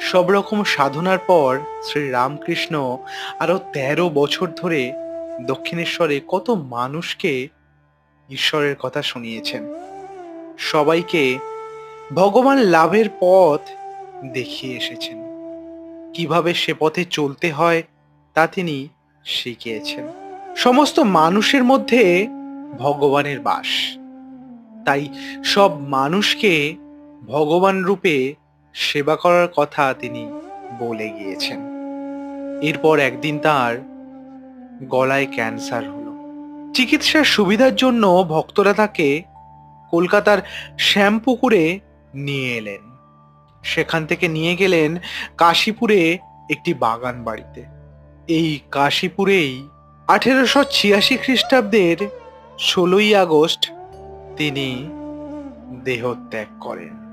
সব রকম সাধনার পর শ্রী রামকৃষ্ণ আরও তেরো বছর ধরে দক্ষিণেশ্বরে কত মানুষকে ঈশ্বরের কথা শুনিয়েছেন। সবাইকে ভগবান লাভের পথ দেখিয়ে এসেছেন। কীভাবে সে পথে চলতে হয় তা তিনি শিখিয়েছেন। সমস্ত মানুষের মধ্যে ভগবানের বাস। তাই সব মানুষকে ভগবান রূপে সেবা করার কথা তিনি বলে গিয়েছেন। এরপর একদিন তার গলায় ক্যান্সার হলো। চিকিৎসার সুবিধার জন্য ভক্তরা তাকে কলকাতার শ্যামপুকুরে নিয়ে এলেন। সেখান থেকে নিয়ে গেলেন কাশীপুরে একটি বাগান বাড়িতে। এই কাশীপুরেই আঠেরোশো ছিয়াশি খ্রিস্টাব্দের ষোলোই আগস্ট তিনি দেহত্যাগ করেন।